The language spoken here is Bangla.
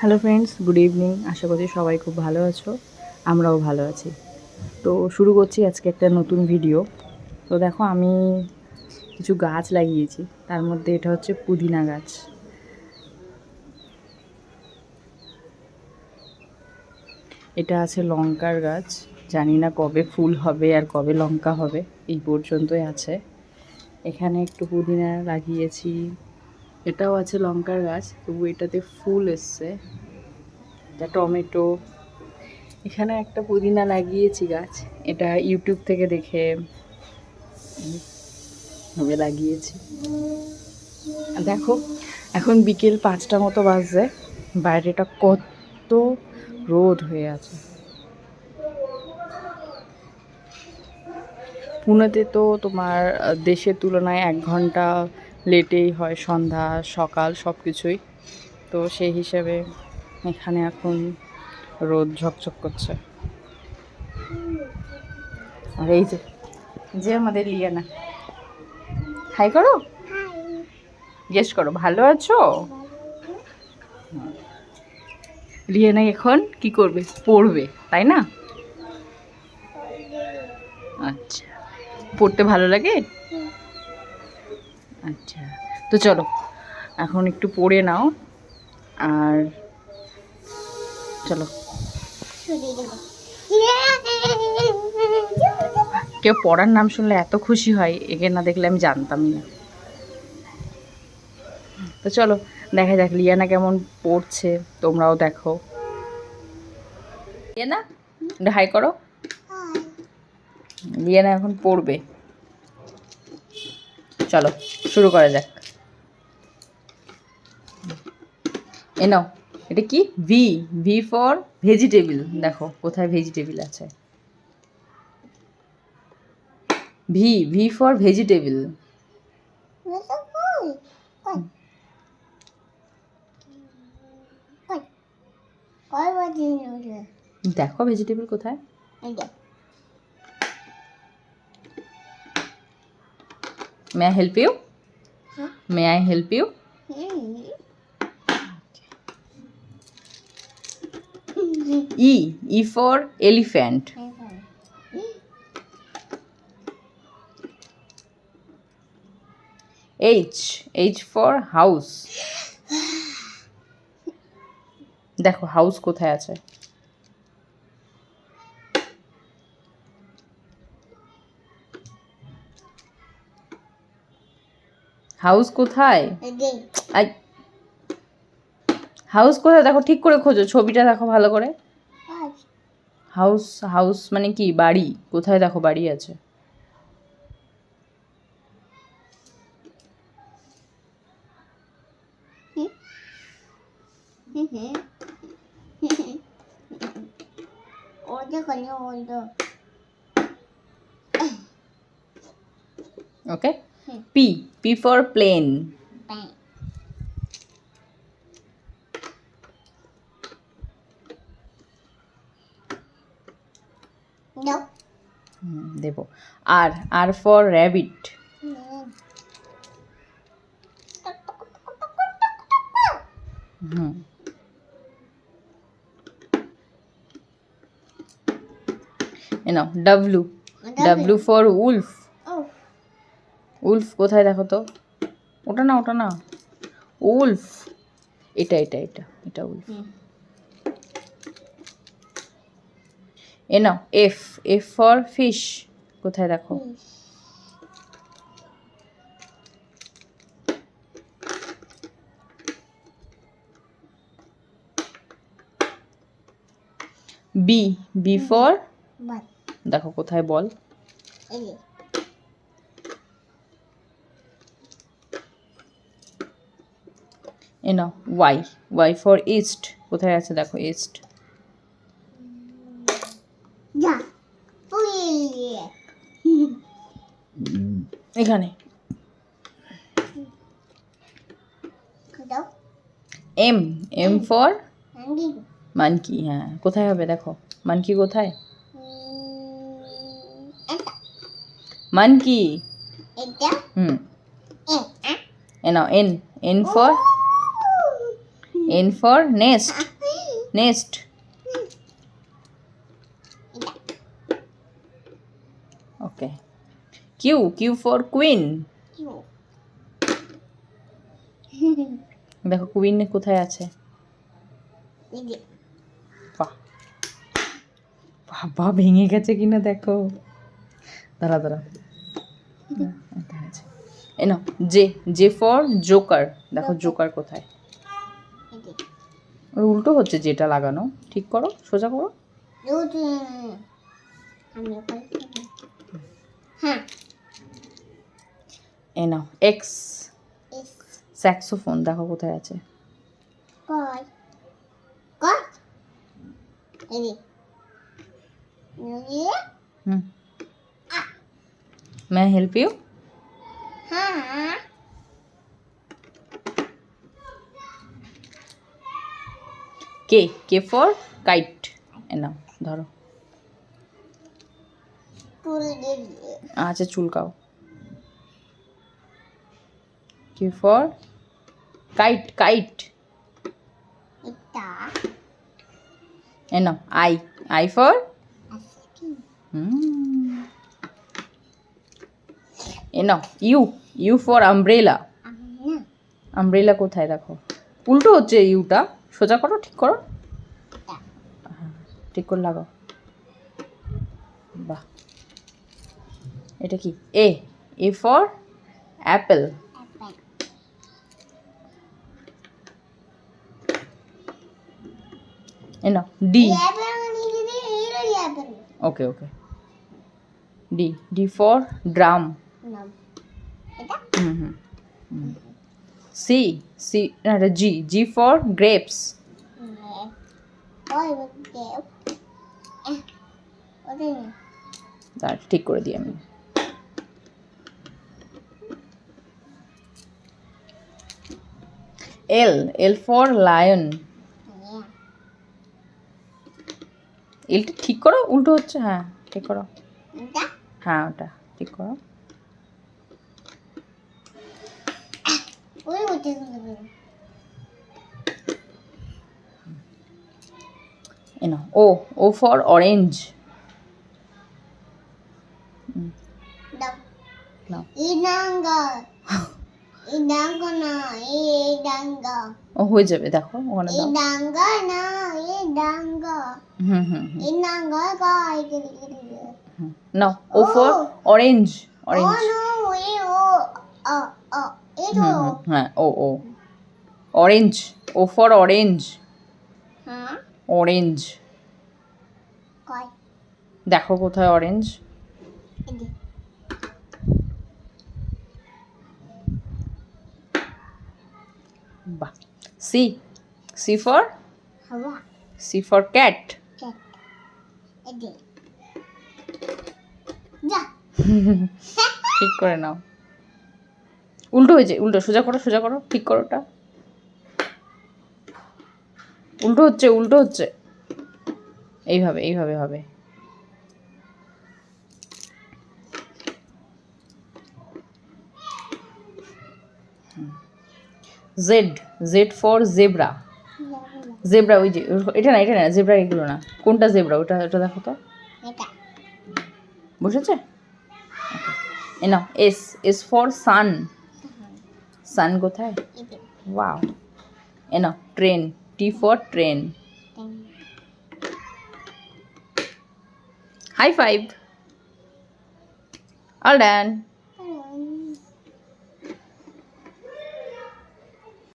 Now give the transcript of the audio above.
হ্যালো ফ্রেন্ডস গুড ইভিনিং আশা করছি সবাই খুব ভালো আছো, আমরাও ভালো আছি। তো শুরু করছি আজকে একটা নতুন ভিডিও তো দেখো আমি কিছু গাছ লাগিয়েছি, তার মধ্যে এটা হচ্ছে পুদিনা গাছ। এটা আছে লঙ্কার গাছ, জানি না কবে ফুল হবে আর কবে লঙ্কা হবে, এই পর্যন্তই আছে। এখানে একটু পুদিনা লাগিয়েছি এটাও আছে লঙ্কার গাছ, তবু এটাতে ফুল এসছে। এটা টমেটো। এখানে একটা পুদিনা লাগিয়েছি গাছ, এটা ইউটিউব থেকে দেখে ভাবে লাগিয়েছি। দেখো, এখন বিকেল পাঁচটা মতো বাজছে, বাইরেটা কত রোদ হয়ে আছে। পুনেতে তো তোমার দেশের তুলনায় এক ঘণ্টা লেটেই হয় সন্ধ্যা, সকাল সব কিছুই তো সেই হিসেবে এখানে এখন রোদ ঝকঝক করছে। আর এই যে যে আমাদের লিয়ানা। হাই করো। গেস করো, ভালো আছো? লিয়ানা এখন কি করবে? পড়বে, তাই না? আচ্ছা। পড়তে ভালো লাগে? আচ্ছা তো চলো এখন একটু পড়ে নাও আর চলো। কেউ পড়ার নাম শুনলে এত খুশি হয় একে না দেখলে আমি জানতামই না। তো চলো দেখা যাক লিয়ানা কেমন পড়ছে তোমরাও দেখো। লিয়ানা হাই করো। লিয়ানা এখন পড়বে। চলো শুরু করা যাক। এ নাও এটা কি? ভি ভি ফর ভেজিটেবিল দেখো কোথায় ভেজিটেবিল আছে। ভি ভি ফর ভেজিটেবল দেখো ভেজিটেবল কোথায়। May I help you may I help you E E for elephant H H for house দেখো হাউস কোথায় আছে? হাউস কোথায়? হাউস কোথায়? দেখো ঠিক করে খোঁজো ছবিটা দেখো ভালো করে। হাউস হাউস মানে কি? বাড়ি। কোথায় দেখো বাড়ি আছে? Okay P P for plane 빵 No. দেব। R R for rabbit hmm এ নাও W W for wolf Oh. Wolf কোথায় দেখো তো? ওটা না ওটা না। উলফ। এটা এটা এটা এটা উলফ। এ নাও এফ এফ ফর ফিশ। কোথায় দেখো? B B for? দেখো কোথায় বল। এনো ওয়াই ওয়াই ফর ইস্ট কোথায় আছে দেখো ইস্ট এখানে। এম এম ফর মানকি হ্যাঁ কোথায় হবে দেখো মানকি কোথায়? Monkey hmm. N N for N for nest nest okay Q Q for queen দেখো কুইন কোথায় আছে? বাবা ভেঙে গেছে কিনা দেখো। দাঁড়া দাঁড়া। হ্যাঁ। এই নাও জে জে ফর জোকার দেখো জোকার কোথায়? ওর উল্টো হচ্ছে যেটা লাগানো। ঠিক করো সোজা করো। হ্যাঁ। এই নাও এক্স স্যাক্সোফোন দেখো কোথায় আছে। হুম। মে হেল্প ইউ হ্যাঁ। কে? কে ফর কাইট এ নাও ধরো। আচ্ছা চুলকাও। কে ফর কাইট কাইট এটা এ নাও আই আই ফর আজকে এ নাও ইউ ইউ ফর আমব্রেলা আমি আমব্রেলা কোথায় দেখো উল্টো হচ্ছে ইউটা সোজা করো ঠিক করো। ঠিক করে লাগাও। বাহ। এটা কি? এ এ ফর অ্যাপেল এ নাও D okay okay. D D for drum hmm hmm hmm. C C G G for grapes তার ঠিক করে দিই আমি। এল এল ফর লায়ন এলটা ঠিক করো উল্টো হচ্ছে হ্যাঁ ঠিক করো। হ্যাঁ ওটা ঠিক করো। ও ও ফর অরেঞ্জ ও হয়ে যাবে দেখো ওখানে নাও O for orange O orange হ্যাঁ O O. Orange O for orange orange দেখো কোথায় অরেঞ্জ বাহ। C C for C for cat ঠিক করে নাও। উল্টো হয়েছে উল্টো সোজা করো সোজা করো ঠিক করো ওটা। উল্টো হচ্ছে উল্টো হচ্ছে। এইভাবে এইভাবে হবে। Z Z for zebra zebra ওই যে এটা না এটা না জেব্রা এগুলো না। কোনটা জেব্রা ওটা ওটা দেখো তো। বসেছে? এ নাও S S for sun sun কোথায়? Wow A train T for train high five all done